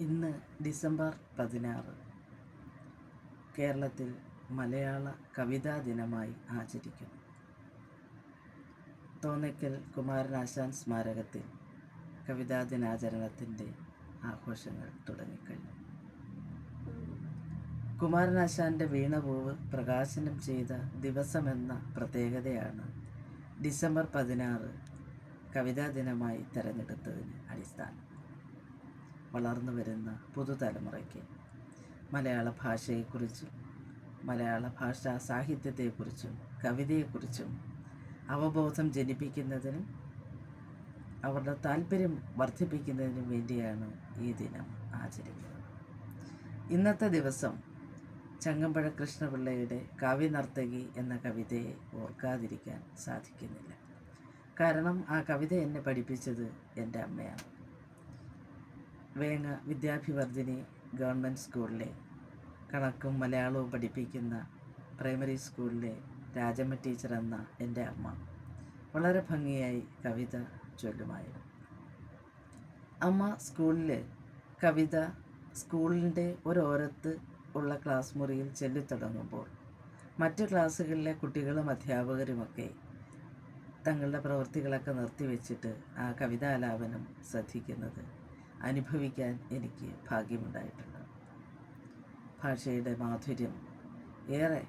ഇന്ന് ഡിസംബർ പതിനാറ്. കേരളത്തിൽ മലയാള കവിതാ ദിനമായി ആചരിക്കുന്നു. തോന്നയ്ക്കൽ കുമാരനാശാൻ സ്മാരകത്തിൽ കവിതാ ദിനാചരണത്തിന്റെ ആഘോഷങ്ങൾ തുടങ്ങിക്കഴിഞ്ഞു. കുമാരനാശാന്റെ വീണപൂവ് പ്രകാശനം ചെയ്ത ദിവസമെന്ന പ്രത്യേകതയാണ് ഡിസംബർ പതിനാറ് കവിതാ ദിനമായി തിരഞ്ഞെടുത്തതിന് അടിസ്ഥാനം. വളർന്നു വരുന്ന പുതുതലമുറയ്ക്ക് മലയാള ഭാഷയെക്കുറിച്ചും മലയാള ഭാഷാ സാഹിത്യത്തെക്കുറിച്ചും കവിതയെക്കുറിച്ചും അവബോധം ജനിപ്പിക്കുന്നതിനും അവരുടെ താല്പര്യം വർദ്ധിപ്പിക്കുന്നതിനും വേണ്ടിയാണ് ഈ ദിനം ആചരിക്കുന്നത്. ഇന്നത്തെ ദിവസം ചങ്ങമ്പഴ കൃഷ്ണപിള്ളയുടെ കാവ്യനർത്തകി എന്ന കവിതയെ ഓർക്കാതിരിക്കാൻ സാധിക്കുന്നില്ല. കാരണം ആ കവിത എന്നെ പഠിപ്പിച്ചത് എന്റെ അമ്മയാണ്. വേങ്ങ വിദ്യാഭിവർജിനി ഗവൺമെന്റ് സ്കൂളിലെ കണക്കും മലയാളവും പഠിപ്പിക്കുന്ന പ്രൈമറി സ്കൂളിലെ രാജമ്മ ടീച്ചർ എന്ന എന്റെ അമ്മ. വളരെ ഭംഗിയായി കവിത ചൊല്ലുമായിരുന്നു. അമ്മ സ്കൂളിൽ കവിത സ്കൂളിന്റെ ഒരോരത്ത് ഉള്ള ക്ലാസ് മുറിയിൽ ചൊല്ലിത്തുടങ്ങുമ്പോൾ മറ്റു ക്ലാസ്സുകളിലെ കുട്ടികളും അധ്യാപകരുമൊക്കെ തങ്ങളുടെ പ്രവൃത്തികളൊക്കെ നിർത്തിവെച്ചിട്ട് ആ കവിതാലാപനം ശ്രദ്ധിക്കുന്നത് അനുഭവിക്കാൻ എനിക്ക് ഭാഗ്യമുണ്ടായിട്ടുണ്ട്. ഭാഷയുടെ മാധുര്യം ഏറെ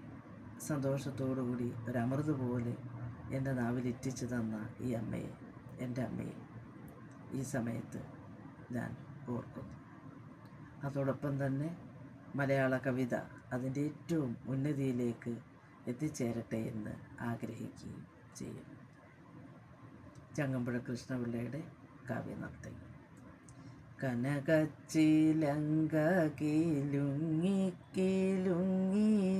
സന്തോഷത്തോടുകൂടി ഒരമൃത് പോലെ എന്റെ നാവിലെത്തിച്ചു തന്ന ഈ അമ്മയെ എന്റെ അമ്മയെ ഈ സമയത്ത് ഞാൻ ഓർക്കുന്നു. അതോടൊപ്പം തന്നെ മലയാള കവിത അതിന്റെ ഏറ്റവും ഉന്നതിയിലേക്ക് എത്തിച്ചേരട്ടെ എന്ന് ആഗ്രഹിക്കുകയും ചെയ്യും. ചങ്ങമ്പുഴ കൃഷ്ണപിള്ളയുടെ കാവ്യനർത്തകി കനകച്ചിലങ്ക കിലുങ്ങി കിലുങ്ങി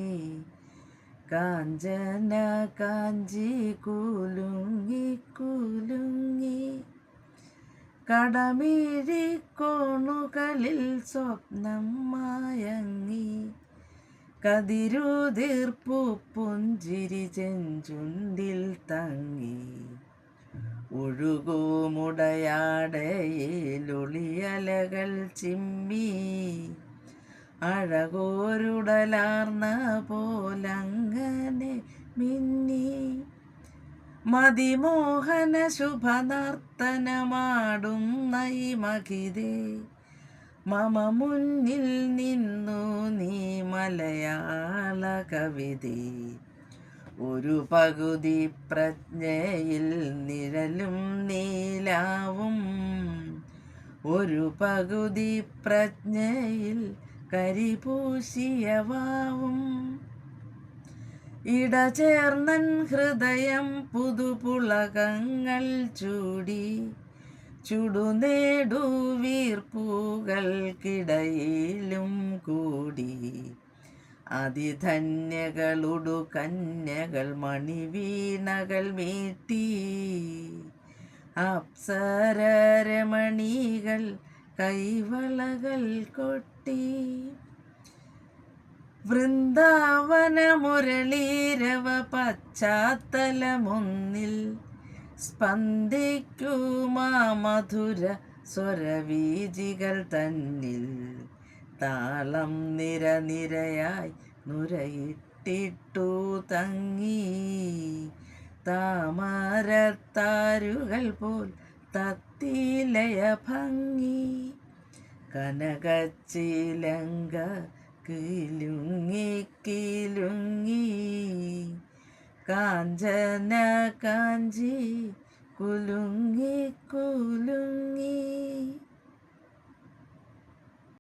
കാഞ്ചന കാഞ്ചി കുലുങ്ങി കുലുങ്ങി. കടമിഴി കോണുകളിൽ സ്വപ്നം മായങ്ങി. കതിരുതിർപ്പു പുഞ്ചിരി ചെഞ്ചുണ്ടിൽ തങ്ങി. ഒഴുകുമുടയാടയിലൊളിയലകൾ ചിമ്മി. അഴകോരുടലാർന്ന പോലങ്ങനെ മിന്നി. മതിമോഹന ശുഭനർത്തനമാടുന്ന ഈ മകിതേ മമ മുന്നിൽ നിന്നു നീ മലയാള കവിതേ ഒരു പകുതി പ്രജ്ഞയിൽ നിഴലും നീലാവും. ഒരു പകുതി പ്രജ്ഞയിൽ കരിപൂശിയവാവും. ഇടചേർന്നൻ ഹൃദയം പുതുപുളകങ്ങൾ ചൂടി ചുടുനേടു വീർപ്പൂകൾക്കിടയിലും കൂടി. അതിധന്യകളുടു കന്യകൾ മണിവീണകൾ മീട്ടി. അപ്സരരമണികൾ കൈവളകൾ കൊട്ടി. വൃന്ദാവന മുരളീരവ പശ്ചാത്തലമൊന്നിൽ സ്പന്ദിക്കുമാ മധുര സ്വരവീജികൾ തന്നിൽ. താളം നിരനിരയായി നുരയിട്ടിട്ടു തങ്ങി. താമരത്താരുകൾ പോൽ തത്തിലയ ഭംഗി. കനകച്ചിലങ്ക കിലുങ്ങി കിലുങ്ങി. കാഞ്ചന കാഞ്ചി കുലുങ്ങി കുലുങ്ങി.